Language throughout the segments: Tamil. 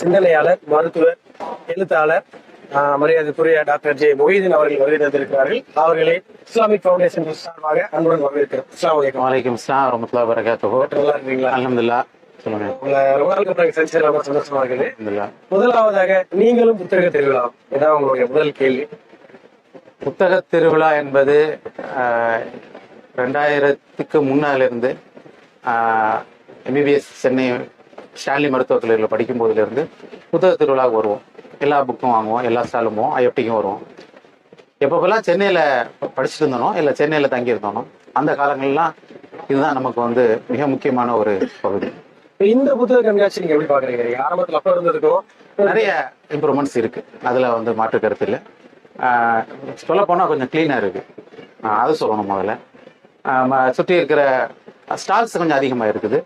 சிந்தனையாளர் மருத்துவர் எழுத்தாளர் மரியாதைக்குரிய டாக்டர் ஜே மொஹிதீன் அவர்கள் வருகை தந்திருக்கிறார்கள் அவர்களை இஸ்லாமிக் ஃபவுண்டேஷன் சார்பாக அன்புடன் வரவேற்கிறோம். அஸ்ஸலாமு அலைக்கும். வலைக்கம் ஸ்லாம் வரமத்துல்லா வரகாத்துஹோ நல்லா இருக்கீங்களா? அல்ஹம்துலில்லாஹ். முதலாவதாக நீங்களும் புத்தக திருவிழா இதான் உங்களுடைய முதல் கேள்வி. புத்தக திருவிழா என்பது ரெண்டாயிரத்துக்கு முன்னாலிருந்து எம்பிபிஎஸ் சென்னை ஸ்டான்லி மருத்துவக் கல்லூரியில் படிக்கும் போதிலிருந்து புத்தக திருவிழாவுக்கு வருவோம். எல்லா புக்கும் வாங்குவோம் எல்லா ஸ்டாலும் போவோம் ஐஎஃப்டிக்கும் வருவோம். எப்பப்பெல்லாம் சென்னையில் படிச்சுட்டு இருந்தோனோ இல்லை சென்னையில் தங்கி இருந்தோனோ அந்த காலங்கள்லாம் இதுதான் நமக்கு வந்து மிக முக்கியமான ஒரு பகுதி. இந்த புத்தக கண்காட்சி நீங்க எப்படி பாக்குறீங்க? நீங்க ஆரம்பத்துல அப்ப இருந்திருக்கும் நிறைய இம்ப்ரூவ்மெண்ட்ஸ் இருக்கு. அதுல வந்து மாற்று கருத்து இல்லை. சொல்ல போனா கொஞ்சம் கிளீனா இருக்கு. அது சொல்லணும் முதல்ல. சுற்றி இருக்கிற ஸ்டால்ஸ் கொஞ்சம் அதிகமா இருக்குது.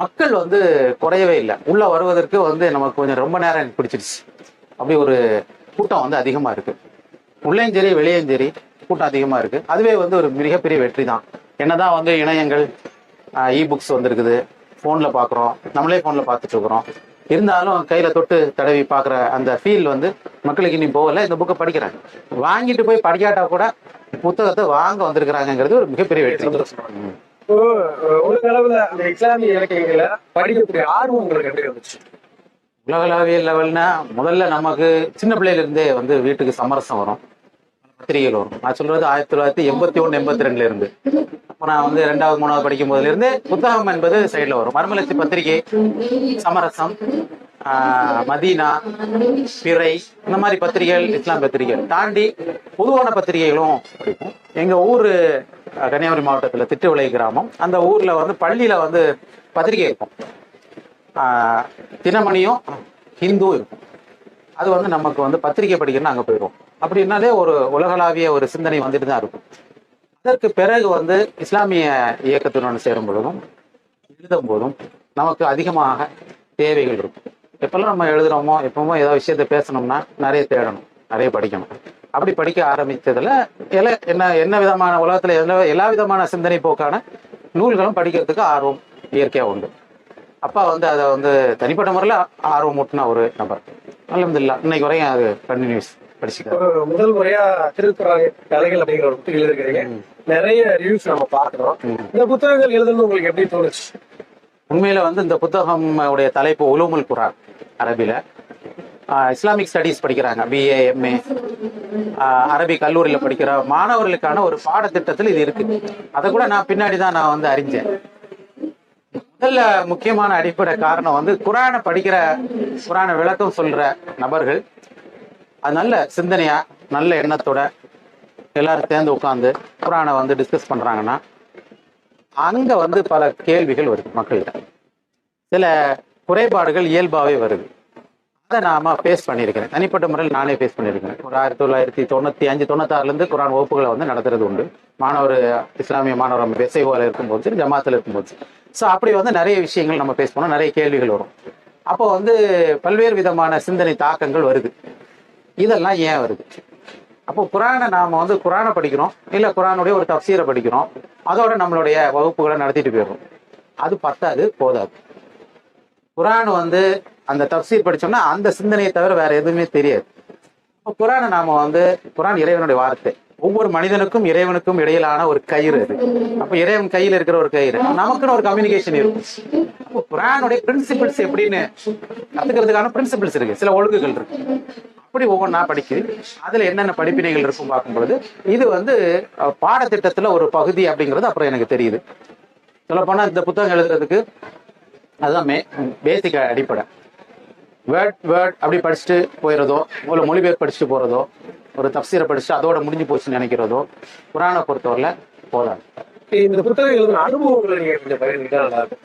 மக்கள் வந்து குறையவே இல்லை. உள்ள வருவதற்கு வந்து நமக்கு கொஞ்சம் ரொம்ப நேரம் எனக்கு பிடிச்சிருச்சு. அப்படி ஒரு கூட்டம் வந்து அதிகமாக இருக்கு. உள்ளேயும் சரி வெளியும் சரி கூட்டம் அதிகமாக இருக்கு. அதுவே வந்து ஒரு மிகப்பெரிய வெற்றி தான். என்னதான் வந்து இணையங்கள் இ புக்ஸ் வந்திருக்குது. ஃபோனில் பார்க்குறோம் நம்மளே ஃபோனில் பார்த்துட்டு இருக்கிறோம். இருந்தாலும் கையில் தொட்டு தடவி பார்க்குற அந்த ஃபீல் வந்து மக்களுக்கு இனி போகலை. இந்த புக்கை படிக்கிறாங்க. வாங்கிட்டு போய் படிக்காட்டா கூட புத்தகத்தை வாங்க வந்திருக்கிறாங்கங்கிறது ஒரு மிகப்பெரிய வெற்றி. ம். அந்த இஸ்லாமிய இலக்கியங்களை படிக்கக்கூடிய ஆர்வம் உங்களுக்கு எப்படி இருந்துச்சு? உலகளாவிய லெவல்னா முதல்ல நமக்கு சின்ன பிள்ளையில இருந்தே வந்து வீட்டுக்கு சமரசம் வரும். பத்திரிகைகள் வரும். நான் சொல்றது ஆயிரத்தி தொள்ளாயிரத்தி எண்பத்தி ஒன்று எண்பத்தி ரெண்டுல இருந்து. அப்போ நான் வந்து ரெண்டாவது மூணாவது படிக்கும் போதுல இருந்து புத்தகம் என்பது சைடில் வரும். மறுமலர்ச்சி பத்திரிகை சமரசம் ஆஹ், மதீனா பிறை இந்த மாதிரி பத்திரிகைகள் இஸ்லாம் பத்திரிகைகள் தாண்டி பொதுவான பத்திரிகைகளும் படிப்போம். எங்க ஊர் கன்னியாகுமரி மாவட்டத்தில் திட்டுவிளை கிராமம். அந்த ஊர்ல வந்து பள்ளியில வந்து பத்திரிகை இருக்கும். ஆஹ் தினமணியும் ஹிந்து இருக்கும். அது வந்து நமக்கு வந்து பத்திரிகை படிக்கணும்னு அங்கே போயிடுவோம். அப்படின்னாலே ஒரு உலகளாவிய ஒரு சிந்தனை வந்துட்டு தான் இருக்கும். அதற்கு பிறகு வந்து இஸ்லாமிய இயக்கத்துடன் சேரும் பொழுதும் எழுதும் போதும் நமக்கு அதிகமாக தேவைகள் இருக்கும். எப்பெல்லாம் நம்ம எழுதுறோமோ எப்பவுமோ ஏதோ விஷயத்த பேசணும்னா நிறைய தேடணும் நிறைய படிக்கணும். அப்படி படிக்க ஆரம்பித்ததுல எல்லா என்ன என்ன விதமான உலகத்துல எல்லா எல்லா விதமான சிந்தனை போக்கான நூல்களும் படிக்கிறதுக்கு ஆர்வம் இயற்கையா உண்டு. அப்பா வந்து அதை வந்து தனிப்பட்ட முறையில் ஆர்வம் ஊட்டின ஒரு நபர். அலமதுல்லா இன்னைக்கு வரையும் அது கண்டினியூஸ் படிச்சுக்கிறேன் இப்போ முதல் முறையா திருக்குறள் கலைகள் அப்படிங்கிற ஒரு புத்தகம் எழுதிருக்கிறீங்க. நிறைய ரிவ்யூஸ் நம்ம பார்க்கிறோம். இந்த புத்தகங்கள் எழுதணும்னு உங்களுக்கு எப்படி தோணுச்சு? உண்மையில வந்து இந்த புத்தகம் உடைய தலைப்பு உலூமுல் குரான் அரபில. இஸ்லாமிக் ஸ்டடீஸ் படிக்கிறாங்க பிஏ எம்ஏ அரபி கல்லூரியில் படிக்கிற மாணவர்களுக்கான ஒரு பாடத்திட்டத்தில் இது இருக்கு. அதை கூட நான் பின்னாடி தான் நான் வந்து அறிஞ்சேன். முதல்ல முக்கியமான அடிப்படை காரணம் வந்து குரானை படிக்கிற குரானை விளக்கம் சொல்ற நபர்கள் அது நல்ல சிந்தனையா நல்ல எண்ணத்தோட எல்லாரும் சேர்ந்து உட்காந்து குரானை வந்து டிஸ்கஸ் பண்றாங்கன்னா அங்க வந்து பல கேள்விகள் வருது மக்கள்கிட்ட. சில குறைபாடுகள் இயல்பாவே வருது. நாம ஃபேஸ் பண்ணியிருக்கிறேன். தனிப்பட்ட முறையில் நானே ஃபேஸ் பண்ணியிருக்கிறேன். ஒரு ஆயிரத்தி தொள்ளாயிரத்தி தொண்ணூத்தி அஞ்சு தொண்ணூத்தாறுலேருந்து குரான் வகுப்புகளை வந்து நடத்துறது உண்டு. மாணவர் இஸ்லாமிய மாணவர் நம்ம எஸ்ஐஓல இருக்கும்போது சரி ஜமாத்தில் இருக்கும்போது ஸோ அப்படி வந்து நிறைய விஷயங்கள் நம்ம ஃபேஸ் பண்ணோம். நிறைய கேள்விகள் வரும். அப்போ வந்து பல்வேறு விதமான சிந்தனை தாக்கங்கள் வருது. இதெல்லாம் ஏன் வருது? அப்போ குரானை நாம வந்து குரானை படிக்கிறோம். இல்ல குரானுடைய ஒரு தப்சீரை படிக்கிறோம். அதோட நம்மளுடைய வகுப்புகளை நடத்திட்டு போயிடுறோம். அது பத்தாது போதாது. குரான் வந்து அந்த தப்சீர் படிச்சோம்னா அந்த சிந்தனையை தவிர வேற எதுவுமே தெரியாது. இப்போ குரானை நாம வந்து குரான் இறைவனுடைய வார்த்தை. ஒவ்வொரு மனிதனுக்கும் இறைவனுக்கும் இடையிலான ஒரு கயிறு அது. அப்ப இறைவன் கையில் இருக்கிற ஒரு கயிறு. நமக்குன்னு ஒரு கம்யூனிகேஷன் இருக்கும் அப்போ குரானுடைய பிரின்சிபிள்ஸ் எப்படின்னு கத்துக்கிறதுக்கான பிரின்சிபிள்ஸ் இருக்கு. சில ஒழுங்குகள் இருக்கு. அப்படி ஒவ்வொன்றா படிக்குது அதுல என்னென்ன படிப்பினைகள் இருக்கும் பார்க்கும் பொழுது இது வந்து பாடத்திட்டத்துல ஒரு பகுதி அப்படிங்கிறது அப்புறம் எனக்கு தெரியுது. சொல்ல போனா இந்த புத்தகம் எழுதுறதுக்கு அதுதான் மே பேசிக் அடிப்படை. வேர்ட் வேர்ட் அப்படி படிச்சுட்டு போயிடுறதோ ஒரு மொழிபெயர்ப்பு படிச்சுட்டு போறதோ ஒரு தப்சீரை படிச்சுட்டு அதோட முடிஞ்சு போச்சுன்னு நினைக்கிறதோ குரானை பொறுத்தவரையில போதாது. இந்த புத்தகம் எழுதின அனுபவங்களை நீங்க கொஞ்சம் பகிர்ந்துக்கிட்டா நல்லா இருக்கும்.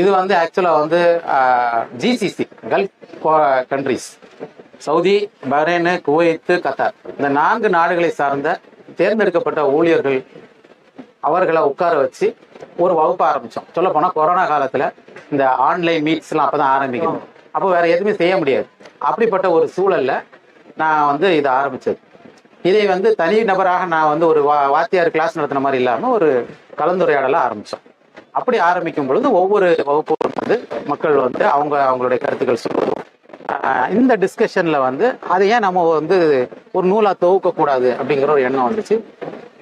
இது வந்து ஆக்சுவலா வந்து GCC gulf countries Saudi Bahrain Kuwait Qatar. இந்த நான்கு நாடுகளை சார்ந்த தேர்ந்தெடுக்கப்பட்ட ஊழியர்கள் அவர்களை உட்கார வச்சு ஒரு வகுப்பு ஆரம்பிச்சோம். சொல்ல போனா கொரோனா காலத்துல இந்த ஆன்லைன் மீட்ஸ் எல்லாம் அப்பதான் ஆரம்பிக்குது. அப்போ வேற எதுவுமே செய்ய முடியாது. அப்படிப்பட்ட ஒரு சூழல்ல நான் வந்து இதை ஆரம்பிச்சது. இதை வந்து தனி நபராக நான் வந்து ஒரு வா வாத்தியார் கிளாஸ் நடத்தின மாதிரி இல்லாம ஒரு கலந்துரையாடலை ஆரம்பிச்சோம். அப்படி ஆரம்பிக்கும் பொழுது ஒவ்வொரு வகுப்பும் வந்து மக்கள் வந்து அவங்க அவங்களுடைய கருத்துக்கள் ஆஹ் இந்த டிஸ்கஷன்ல வந்து அதை ஏன் நம்ம வந்து ஒரு நூலா தொகுக்க கூடாது அப்படிங்கிற ஒரு எண்ணம் வந்துச்சு.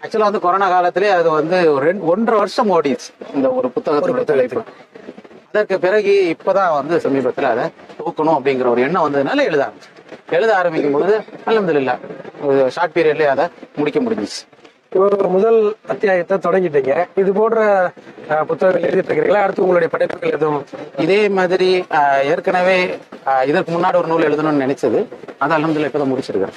ஆக்சுவலா வந்து கொரோனா காலத்திலே அது வந்து ஒரு ரெண்டு ஒன்றரை வருஷம் ஓடிச்சு. இந்த ஒரு புத்தகத்தோட தலைப்பு. அதற்கு பிறகு இப்பதான் வந்து சமீபத்துல அதை தொகுக்கணும் அப்படிங்கிற ஒரு எண்ணம் வந்ததுனால எழுத ஆரம்பிச்சு எழுத ஆரம்பிக்கும் பொழுது அலமதுல்லா ஷார்ட் பீரியட்லயே அதை முடிக்க முடிஞ்சிச்சு. ஒரு முதல் அத்தியாயத்தை தொடங்கிட்டீங்க. இது போன்ற புத்தகங்கள் எழுதிட்டு இருக்கிறீங்களா அடுத்து உங்களுடைய படைப்புகள் எதுவும்? இதே மாதிரி ஏற்கனவே இதற்கு முன்னாடி ஒரு நூல் எழுதணும்னு நினைச்சது. அது அலமதுல்லா இப்பதான் முடிச்சிருக்கேன்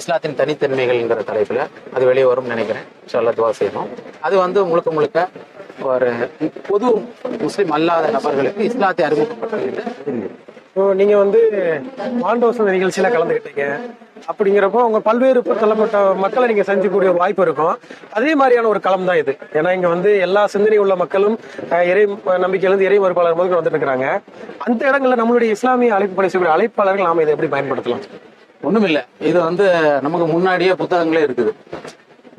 இஸ்லாத்தின் தனித்தன்மைகள்ங்கிற தலைப்புல அது வெளியே வரும்னு நினைக்கிறேன். இன்ஷால்லா துவா செய்யணும். அது வந்து முழுக்க முழுக்க ஒரு பொது முஸ்லிம் அல்லாத நபர்களுக்கு இஸ்லாத்தை. இப்போ நீங்க வந்து மாண்டோசன நிகழ்ச்சியில கலந்துக்கிட்டீங்க அப்படிங்கிறப்போ உங்க பல்வேறு தள்ளப்பட்ட மக்களை நீங்க சந்திக்கக்கூடிய ஒரு வாய்ப்பு இருக்கும். அதே மாதிரியான ஒரு களம் தான் இது. ஏன்னா இங்க வந்து எல்லா சிந்தனை உள்ள மக்களும் இறை நம்பிக்கையிலிருந்து இறை மறுப்பாளர் முதல் வந்துட்டு இருக்கிறாங்க அந்த இடங்கள்ல நம்மளுடைய இஸ்லாமிய அழைப்பு பணி செய்யக்கூடிய அழைப்பாளர்கள் நாம இதை எப்படி பயன்படுத்தலாம்? ஒண்ணுமில்ல. இது வந்து நமக்கு முன்னாடியே புத்தகங்களே இருக்குது.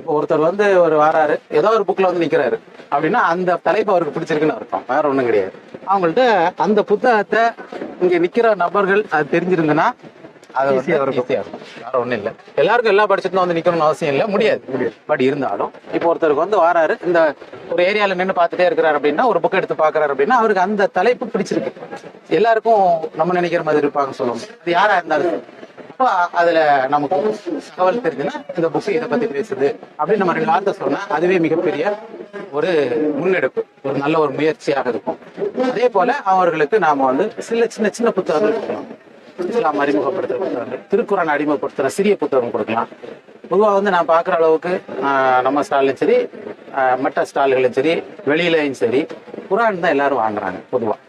இப்போ ஒருத்தர் வந்து ஒரு வராரு ஏதோ ஒரு புக்ல வந்து நிக்கிறாரு. அப்படின்னா அந்த தலைப்பு அவருக்கு பிடிச்சிருக்குன்னு அர்த்தம். வேற ஒண்ணும் கிடையாது. அவங்கள்ட்ட அந்த புத்தகத்தை இங்க நிக்கிற நபர்கள் அது தெரிஞ்சிருந்ததுன்னா அது இருக்கும். easy-ஆ இருக்கும். வேற ஒண்ணும் இல்ல. எல்லாருக்கும் எல்லா படிச்சுட்டு வந்து நிக்கணும்னு அவசியம் இல்ல. முடியாது. பட் இருந்தாலும் இப்போ ஒருத்தருக்கு வந்து வராரு இந்த ஒரு ஏரியால நின்னு பார்த்துட்டே இருக்கிறாரு அப்படின்னா ஒரு புக் எடுத்து பாக்குறாரு அப்படின்னா அவருக்கு அந்த தலைப்பு பிடிச்சிருக்கு. எல்லாருக்கும் நம்ம நினைக்கிற மாதிரி இருப்பாங்க சொல்லுவோம். அது யாரா இருந்தாலும். அப்போ அதுல நமக்கு தகவல் தெரிஞ்சுன்னா இந்த புக்கு இதை பத்தி பேசுது அப்படின்னு நம்ம ரெண்டு வார்த்தை சொன்னா அதுவே மிகப்பெரிய ஒரு முன்னெடுப்பு ஒரு நல்ல ஒரு முயற்சியாக இருக்கும். அதே போல அவர்களுக்கு நாம வந்து சில சின்ன சின்ன புத்தகங்கள் கொடுக்கலாம். இஸ்லாம் அறிமுகப்படுத்துற புத்தகங்கள் திருக்குறான் அறிமுகப்படுத்துற சிறிய புத்தகம் கொடுக்கலாம். பொதுவாக வந்து நான் பார்க்குற அளவுக்கு நம்ம ஸ்டால்லையும் சரி மற்ற ஸ்டால்களையும் சரி வெளியிலையும் சரி குரான் தான் எல்லாரும் வாங்குறாங்க பொதுவாக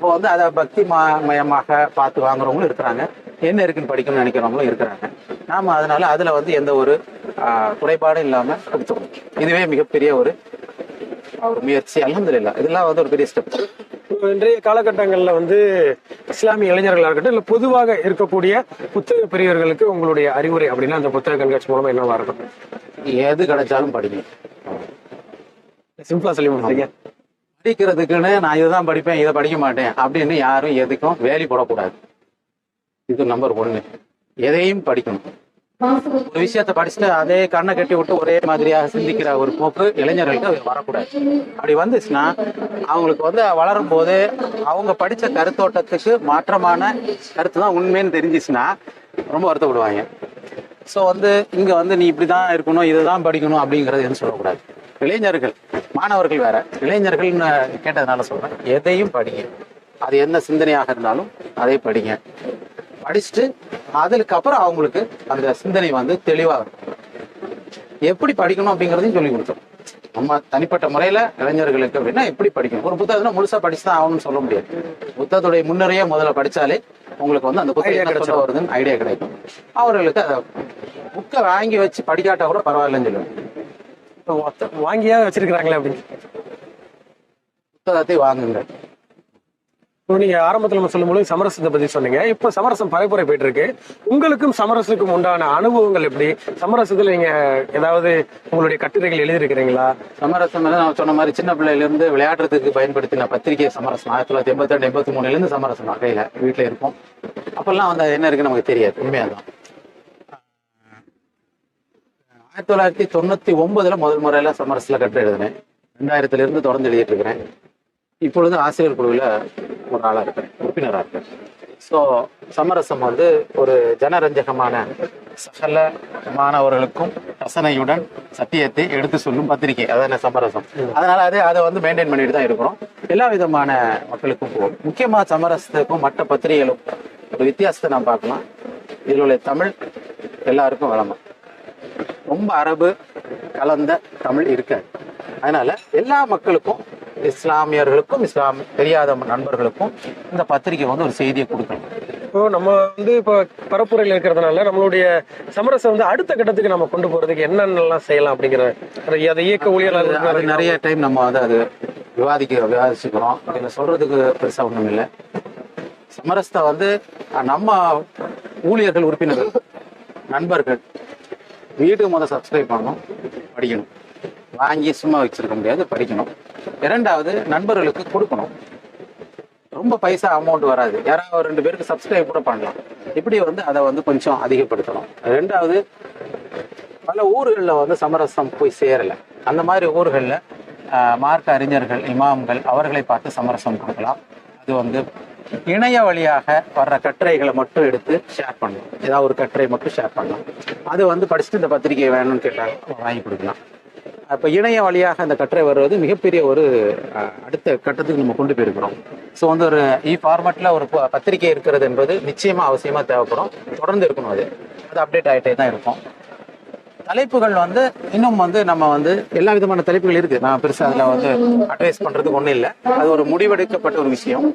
அப்போ வந்து அதை பக்தி மா- மயமாக பார்த்து வாங்குறவங்களும் இருக்கிறாங்க. என்ன இருக்குன்னு படிக்கணும்னு நினைக்கிறவங்களும் இருக்கிறாங்க. நாம அதனால அதுல வந்து எந்த ஒரு குறைபாடும் இல்லாம கொடுத்தோம் இதுவே மிகப்பெரிய ஒரு ஒரு முயற்சி. அலமதுல்லா இதெல்லாம் வந்து ஒரு பெரிய ஸ்டெப் இப்போ இன்றைய காலகட்டங்கள்ல வந்து இஸ்லாமிய இளைஞர்களா இருக்கட்டும் இல்ல பொதுவாக இருக்கக்கூடிய புத்தக பெரியவர்களுக்கு உங்களுடைய அறிவுரை அப்படின்னா அந்த புத்தக கண்காட்சி மூலமா என்னவா இருக்கும்? எது கிடைச்சாலும் படிங்க. சிம்பிளா சொல்லி முடிச்சீங்க படிக்கிறதுக்குன்னு நான் இதுதான் படிப்பேன் இதை படிக்க மாட்டேன் அப்படின்னு யாரும் எதுக்கும் வேலி போடக்கூடாது. இது நம்பர் ஒன்று எதையும் படிக்கணும். ஒரு விஷயத்த படிச்சுட்டு அதே கண்ணை கட்டி விட்டு ஒரே மாதிரியாக சிந்திக்கிற ஒரு போக்கு இளைஞர்களுக்கு வரக்கூடாது. அப்படி வந்துச்சுன்னா அவங்களுக்கு வந்து வளரும் போது அவங்க படிச்ச கருத்தோட்டத்துக்கு மாற்றமான கருத்து தான் உண்மைன்னு தெரிஞ்சிச்சுன்னா ரொம்ப வருத்தப்படுவாங்க. ஸோ வந்து இங்க வந்து நீ இப்படிதான் இருக்கணும் இதுதான் படிக்கணும் அப்படிங்கறது எதுவும் சொல்லக்கூடாது. இளைஞர்கள் மாணவர்கள் வேற. இளைஞர்கள்னு கேட்டதுனால சொல்றேன் எதையும் படிங்க. அது என்ன சிந்தனையாக இருந்தாலும் அதை படிங்க. படிச்சுட்டு அதுக்கு அப்புறம் அவங்களுக்கு அந்த சிந்தனை வந்து தெளிவா இருக்கும். எப்படி படிக்கணும் அப்படிங்கறதையும் சொல்லி கொடுத்தோம் நம்ம தனிப்பட்ட முறையில இளைஞர்களுக்கு அப்படின்னா எப்படி படிக்கணும்? ஒரு புத்தகத்தை முழுசா படிச்சு தான் ஆகணும்னு சொல்ல முடியாது. புத்தகத்துடைய முன்னுரையே முதல்ல படிச்சாலே உங்களுக்கு வந்து அந்த புத்தகம் கிடைச்சிடும். வருதுன்னு ஐடியா கிடைக்கும். அவர்களுக்கு அதை புக்கை வாங்கி வச்சு படிக்காட்டா கூட பரவாயில்லன்னு சொல்லுவேன் வாங்கியா வச்சிருக்கிறாங்களே அப்படின்னு. புத்தகத்தை வாங்குங்க. நீங்க ஆரம்பத்துல நம்ம சொல்லும்போது சமரசத்தை பத்தி சொன்னீங்க. இப்போ சமரசம் பரப்புரை போயிட்டு இருக்கு உங்களுக்கும் சமரசத்துக்கும் உண்டான அனுபவங்கள் எப்படி? சமரசத்துல நீங்க ஏதாவது உங்களுடைய கட்டுரைகள் எழுதியிருக்கிறீங்களா? சமரசம் நான் சொன்ன மாதிரி சின்ன பிள்ளையில இருந்து விளையாடுறதுக்கு பயன்படுத்தின பத்திரிகை சமரசம். ஆயிரத்தி தொள்ளாயிரத்தி எண்பத்தி ரெண்டு எண்பத்தி மூணுல இருந்து சமரசம் வகையில வீட்டுல இருக்கும் அப்பெல்லாம் வந்து என்ன இருக்குன்னு நமக்கு தெரியாது. உண்மையாதான். ஆயிரத்தி தொள்ளாயிரத்தி தொண்ணூத்தி ஒன்பதுல முதல் முறையில சமரசில் கட்டு எழுதினேன். ரெண்டாயிரத்துல இருந்து தொடர்ந்து எழுதிட்டு இருக்கிறேன் இப்பொழுது ஆசிரியர் குழுவில் ஒரு ஆளா இருக்கிறேன் உறுப்பினராக இருக்கேன். ஸோ சமரசம் வந்து ஒரு ஜனரஞ்சகமான சகல மாணவர்களுக்கும் ரசனையுடன் சத்தியத்தை எடுத்து சொல்லும் பத்திரிகை. அதான சமரசம். அதனால அதே அதை வந்து மெயின்டைன் பண்ணிட்டு தான் இருக்கிறோம். எல்லா விதமான மக்களுக்கும் போகும் முக்கியமாக சமரசத்துக்கும் மற்ற பத்திரிகைகளும் ஒரு வித்தியாசத்தை நான் பார்க்கலாம். இதில் உள்ள தமிழ் எல்லாருக்கும் வளமா ரொம்ப அரபு கலந்த தமிழ் இருக்காது அதனால எல்லா மக்களுக்கும் இஸ்லாமியர்களுக்கும் இஸ்லாம் தெரியாத நண்பர்களுக்கும் இந்த பத்திரிகை வந்து ஒரு செய்தியை கொடுக்கணும். இப்போ நம்ம வந்து இப்போ பரப்புரையில் இருக்கிறதுனால நம்மளுடைய சமரசம் வந்து அடுத்த கட்டத்துக்கு நம்ம கொண்டு போறதுக்கு என்னென்னலாம் செய்யலாம் அப்படிங்கிற அதை- இயக்க அது ஊழியர்கள் நிறைய டைம் நம்ம வந்து அது விவாதிக்க விவாதிச்சுக்கிறோம். இதுல சொல்றதுக்கு பெருசா ஒண்ணும் இல்லை. சமரசத்தை வந்து நம்ம ஊழியர்கள் உறுப்பினர்கள் நண்பர்கள் வீட்டுக்கு முதல் சப்ஸ்கிரைப் பண்ணணும் படிக்கணும். வாங்கி சும்மா வச்சிருக்க முடியாது படிக்கணும். இரண்டாவது நண்பர்களுக்கு கொடுக்கணும். ரொம்ப பைசா அமௌண்ட் வராது. யாராவது ஒரு ரெண்டு பேருக்கு சப்ஸ்கிரைப் கூட பண்ணலாம். இப்படி வந்து அதை வந்து கொஞ்சம் அதிகப்படுத்தணும். ரெண்டாவது பல ஊர்களில் வந்து சமரசம் போய் சேரல. அந்த மாதிரி ஊர்களில் மார்க்க அறிஞர்கள் இமாம்கள் அவர்களை பார்த்து சமரசம் கொடுக்கலாம். அது வந்து இணைய வழியாக வர்ற கட்டுரைகளை மட்டும் எடுத்து ஷேர் பண்ணலாம் ஏதாவது ஒரு கட்டுரை மட்டும் ஷேர் பண்ணலாம் அது வந்து படிச்சுட்டு இந்த பத்திரிகை வேணும்னு கேட்டாங்க வாங்கி கொடுக்கலாம். அப்போ இணைய வழியாக அந்த கட்டுரை வருவது மிகப்பெரிய ஒரு அடுத்த கட்டத்துக்கு நம்ம கொண்டு போயிருக்கிறோம். ஸோ வந்து ஒரு e இ ஃபார்மேட்டில் ஒரு ப- பத்திரிகை இருக்கிறது என்பது நிச்சயமா அவசியமாக தேவைப்படும். தொடர்ந்து இருக்கணும் அது. அது அப்டேட் ஆகிட்டே தான் இருக்கும். தலைப்புகள் வந்து இன்னும் வந்து நம்ம வந்து எல்லா விதமான தலைப்புகள் இருக்கு. நான் பெருசா அதுல வந்து அட்வைஸ் பண்றதுக்கு ஒண்ணும் இல்லை. அது ஒரு முடிவெடுக்கப்பட்ட ஒரு விஷயம்.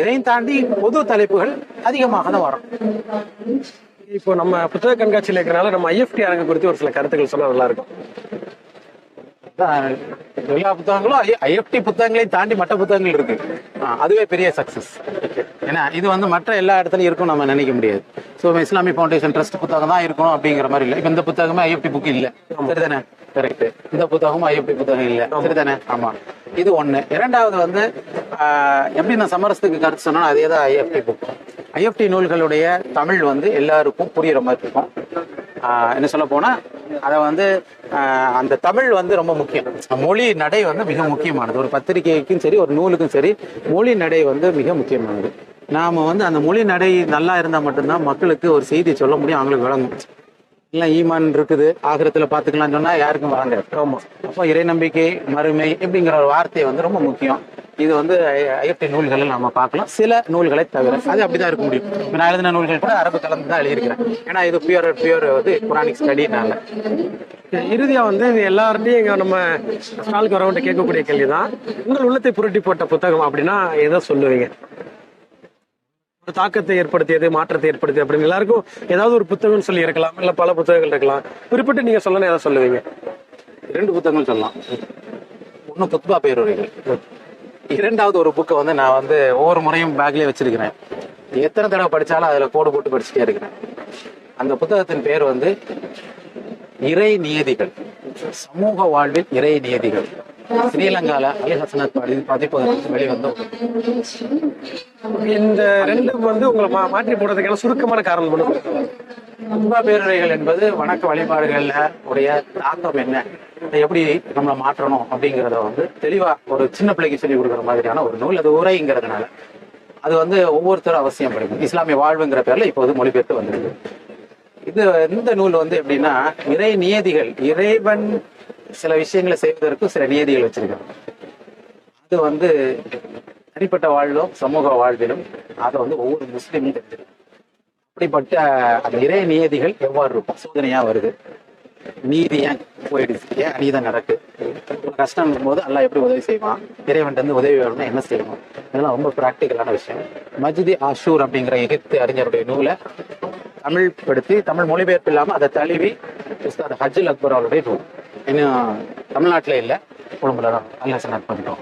இதையும் தாண்டி பொது தலைப்புகள் அதிகமாக தான் வரும். இப்போ நம்ம புத்தக கண்காட்சியில் இருக்கிறனால நம்ம ஐஎஃப்டி அரங்கு குறித்து ஒரு சில கருத்துக்கள் சொன்னா நல்லா இருக்கும். எல்லா புத்தகங்களும் ஐஎஃப்டி புத்தகங்களையும் தாண்டி மற்ற புத்தகங்கள் இருக்கு. அதுவே பெரிய சக்சஸ் ஏன்னா இது வந்து மற்ற எல்லா இடத்துலயும் இருக்கும் நம்ம நினைக்க முடியாது. ஸோ இஸ்லாமிக் ஃபவுண்டேஷன் ட்ரஸ்ட் புத்தகம் தான் இருக்கணும் அப்படிங்கிற மாதிரி இல்லை. இப்போ இந்த புத்தகமே ஐஎஃப்டி புக் இல்லை. சரிதானே? கரெக்ட். இந்த புத்தகமும் ஐஎஃப்டி புத்தகம் இல்லை. சரிதானே? ஆமா. இது ஒண்ணு. இரண்டாவது வந்து எப்படி நான் சமரசத்துக்கு கருத்து சொன்னா அதே தான் ஐஎஃப்டி புக் ஐஎஃப்டி நூல்களுடைய தமிழ் வந்து எல்லாருக்கும் புரியுற மாதிரி இருக்கும். என்ன சொல்ல போனா அதை வந்து அந்த தமிழ் வந்து ரொம்ப முக்கியம். மொழி நடை வந்து மிக முக்கியமானது. ஒரு பத்திரிகைக்கும் சரி ஒரு நூலுக்கும் சரி மொழி நடை வந்து மிக முக்கியமானது. நாம வந்து அந்த மொழி நடை நல்லா இருந்தா மட்டும்தான் மக்களுக்கு ஒரு செய்தி சொல்ல முடியும் அவங்களுக்கு விளங்கும் இல்லை ஈமான் இருக்குது. ஆகிரத்தில் பார்த்துக்கலாம் சொன்னால் யாருக்கும் வராங்க ஆமா. அப்போ இறை நம்பிக்கை மறுமை இப்படிங்கிற ஒரு வார்த்தை வந்து ரொம்ப முக்கியம். இது வந்து ஐஎஃப்டி நூல்களில் நம்ம பார்க்கலாம். சில நூல்களை தவிர அது அப்படிதான் இருக்க முடியும். இப்போ நான் எழுதின நூல்கள் கூட அரபு கலந்து தான் எழுதியிருக்கிறேன். ஏன்னா இது பியூர் பியூர் வந்து குரானிக் ஸ்டடினால இறுதியாக வந்து எல்லார்ட்டையும் இங்கே நம்ம ஸ்டாலுக்கு வரவங்க கேட்கக்கூடிய கேள்விதான். உங்கள் உள்ளத்தை புரட்டி போட்ட புத்தகம் அப்படின்னா எதை சொல்லுவீங்க? தாக்கத்தை ஏற்படுத்தியது மாற்றத்தை ஏற்படுத்தியது அப்படின்னு எல்லாருக்கும் ஏதாவது ஒரு புத்தகம்னு சொல்லி இருக்கலாம் இல்ல பல புத்தகங்கள் இருக்கலாம். குறிப்பிட்டு நீங்க சொல்லணும் எதை சொல்லுவீங்க? ரெண்டு புத்தகங்கள் சொல்லலாம். ஒன்று குத்பா பேருரைகள். இரண்டாவது ஒரு புக்கை வந்து நான் வந்து ஒவ்வொரு முறையும் பேக்லேயே வச்சிருக்கிறேன். எத்தனை தடவை படிச்சாலும் அதில் கோடு போட்டு படிச்சுட்டே இருக்கிறேன். அந்த புத்தகத்தின் பேர் வந்து இறை நியதிகள். சமூக வாழ்வில் இறை நியதிகள். ஸ்ரீலங்கால அலி ஹசனத் பதி- பதிப்பதற்கு வெளிவந்தோம். இந்த ரெண்டும் வந்து உங்களை மா- மாற்றி போடுறதுக்கான சுருக்கமான காரணம் கும்பா பேருரைகள் என்பது வணக்க வழிபாடுகள்ல உடைய தாக்கம் என்ன? எப்படி நம்மளை மாற்றணும் அப்படிங்கிறத வந்து தெளிவா ஒரு சின்ன பிள்ளைக்கு சொல்லி கொடுக்குற மாதிரியான ஒரு நூல். அது உரைங்கிறதுனால. அது வந்து ஒவ்வொருத்தரும் அவசியம் படிக்கும் இஸ்லாமிய வாழ்வுங்கிற பேர்ல இப்போது மொழிபெயர்த்து வந்திருக்கு. இது இந்த நூல் வந்து எப்படின்னா இறை நியதிகள் இறைவன் சில விஷயங்களை செய்வதற்கு சில நியதிகள் வச்சிருக்காங்க. அது வந்து தனிப்பட்ட வாழ்விலும் சமூக வாழ்விலும் அதை வந்து ஒவ்வொரு முஸ்லீமும் தெரிஞ்சிருக்கும் அப்படிப்பட்ட அந்த இறை நியதிகள் எவ்வாறு இருக்கும்? சோதனையா வருது. நீதி ஏன் போயிடுச்சு? ஏன் அநீதம் நடக்கு? ஒரு கஷ்டம் இருக்கும்போது எல்லாம் எப்படி உதவி செய்வான்? இறைவன் இருந்து உதவி வேணும்னா என்ன செய்யணும்? இதெல்லாம் ரொம்ப ப்ராக்டிக்கலான விஷயம். மஜ்தி ஆஷூர் அப்படிங்கிற எகிப்து அறிஞருடைய நூலை தமிழ் படுத்தி தமிழ் மொழிபெயர்ப்பு இல்லாம அதை தழுவி உஸ்தாத் ஹஜில் அக்பர் அவருடைய நூல். இன்னும் தமிழ்நாட்டில் இல்லை. கொழும்புல தான். அல்ல சனத் பண்ணிட்டோம்